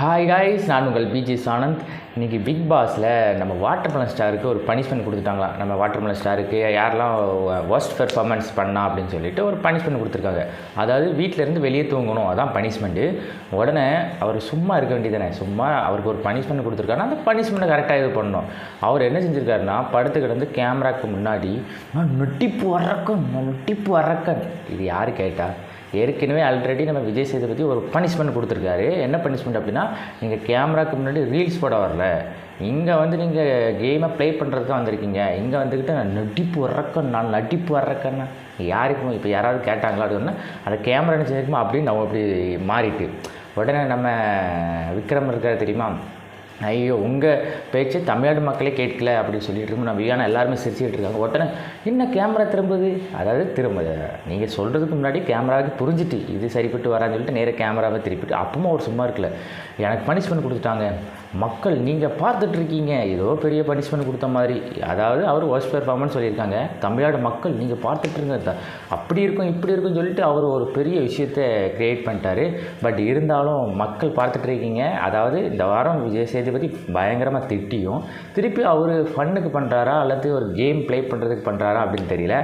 Hi guys நான் உங்கள் PG சானந்த். இன்றைக்கி பிக் பாஸில் நம்ம வாட்டர் மலன் ஸ்டாருக்கு ஒரு பனிஷ்மெண்ட் கொடுத்துட்டாங்களா நம்ம வாட்டர் மலன் ஸ்டாருக்கு யாரெல்லாம் ஒர்ஸ்ட் பெர்ஃபார்மன்ஸ் பண்ணா அப்படின்னு சொல்லிட்டு ஒரு பனிஷ்மெண்ட் கொடுத்துருக்காங்க. அதாவது வீட்டிலேருந்து வெளியே தூங்கணும் அதான் பனிஷ்மெண்ட்டு உடனே அவர் சும்மா இருக்க வேண்டியதானே சும்மா அவருக்கு ஒரு பனிஷ்மெண்ட் கொடுத்துருக்காருன்னா அந்த பனிஷ்மெண்ட்டை கரெக்டாக இது பண்ணணும். அவர் என்ன செஞ்சுருக்காருன்னா படுத்து கிடந்து கேமராக்கு முன்னாடி நான் நொட்டிப்பு வரக்கன் நொட்டிப்பு வரக்கன் இது யார் கேட்டால் ஏற்கனவே ஆல்ரெடி நம்ம விஜய் சேதுபதி ஒரு பனிஷ்மெண்ட் கொடுத்துருக்காரு. என்ன பனிஷ்மெண்ட் அப்படின்னா நீங்கள் கேமராக்கு முன்னாடி ரீல்ஸ் போட வரல. இங்கே வந்து நீங்கள் கேமை ப்ளே பண்ணுறதுக்கு வந்திருக்கீங்க. இங்கே வந்துக்கிட்டு நான் நடிப்பு வர்றக்கன் நான் நடிப்பு வர்றக்கன்னா யாருக்கும் இப்போ யாராவது கேட்டாங்களா அப்படின்னா அதை அந்த கேமரா என்ன அப்படின்னு நம்ம அப்படி மாறிட்டு. உடனே நம்ம விக்ரம் இருக்கிற தெரியுமா? ஐயோ உங்கள் பேச்சு தமிழ்நாடு மக்களே கேட்கல அப்படின்னு சொல்லிட்டு இருக்கோம் நம்ம வியானா எல்லாருமே சிரிச்சுட்டு இருக்காங்க. உடனே என்ன கேமரா திரும்புது? அதாவது திரும்ப நீங்கள் சொல்கிறதுக்கு முன்னாடி கேமராவுக்கு புரிஞ்சுட்டு இது சரிப்பட்டு வரான்னு சொல்லிட்டு நேராக கேமராவை திருப்பிட்டு அப்பவும் அவர் சும்மா இருக்கல. எனக்கு பனிஷ்மெண்ட் கொடுத்துட்டாங்க. மக்கள் நீங்கள் பார்த்துட்டு இருக்கீங்க. ஏதோ பெரிய பனிஷ்மெண்ட் கொடுத்த மாதிரி. அதாவது அவர் ஒஸ்ட் பெர்ஃபார்மன்ஸ் சொல்லியிருக்காங்க. தமிழ்நாடு மக்கள் நீங்கள் பார்த்துட்டு இருங்க அப்படி இருக்கும் இப்படி இருக்கும்னு சொல்லிட்டு அவர் ஒரு பெரிய விஷயத்தை க்ரியேட் பண்ணிட்டாரு. பட் இருந்தாலும் மக்கள் பார்த்துட்டு இருக்கீங்க. அதாவது இந்த வாரம் விஜய் பற்றி பயங்கரமாக திட்டியும் திருப்பி அவர் ஃபன்னுக்கு பண்ணுறாரா அல்லது ஒரு கேம் ப்ளே பண்ணுறதுக்கு பண்ணுறாரா அப்படின்னு தெரியல.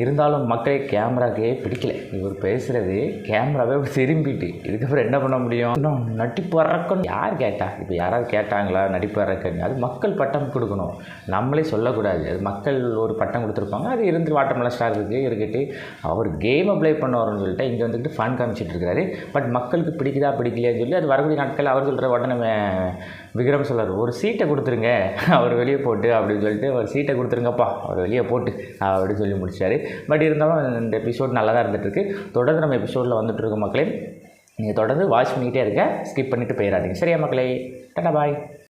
இருந்தாலும் மக்களே கேமராக்கே பிடிக்கல. இவர் பேசுகிறது கேமராவே திரும்பிட்டு இதுக்கப்புறம் என்ன பண்ண முடியும்? இன்னும் நடிப்பு வர்றக்கன்னு யார் கேட்டா? இப்போ யாராவது கேட்டாங்களா நடிப்பு வர்றக்கன்னு அது மக்கள் பட்டம் கொடுக்கணும். நம்மளே சொல்லக்கூடாது. அது மக்கள் ஒரு பட்டம் கொடுத்துருப்பாங்க. அது இருந்து வாட்டர் ஸ்டார் இருக்குது இருக்கட்டு. அவர் கேமை ப்ளே பண்ண சொல்லிட்டு இங்கே வந்துட்டு ஃபன் காமிச்சிட்டு இருக்காரு. பட் மக்களுக்கு பிடிக்குதா பிடிக்கலையான்னு சொல்லி அது வரக்கூடிய நாட்கள் அவர் சொல்கிற உடனே விக விக்ரம் சொல்லார் ஒரு சீட்டை கொடுத்துருங்க. அவர் வெளியே போட்டு அப்படின்னு சொல்லிட்டு ஒரு சீட்டை கொடுத்துருங்கப்பா அவர் வெளியே போட்டு அப்படின்னு சொல்லி முடிச்சார். பட் இருந்தாலும் இந்த எபிசோட் நல்லா தான் இருந்துகிட்ருக்கு தொடர்ந்து நம்ம எபிசோடில் வந்துட்டு இருக்க மக்களே நீங்கள் தொடர்ந்து வாட்ச் பண்ணிக்கிட்டே இருக்க ஸ்கிப் பண்ணிவிட்டு போயிடாதீங்க. சரியா மக்களே? டாடா பாய்.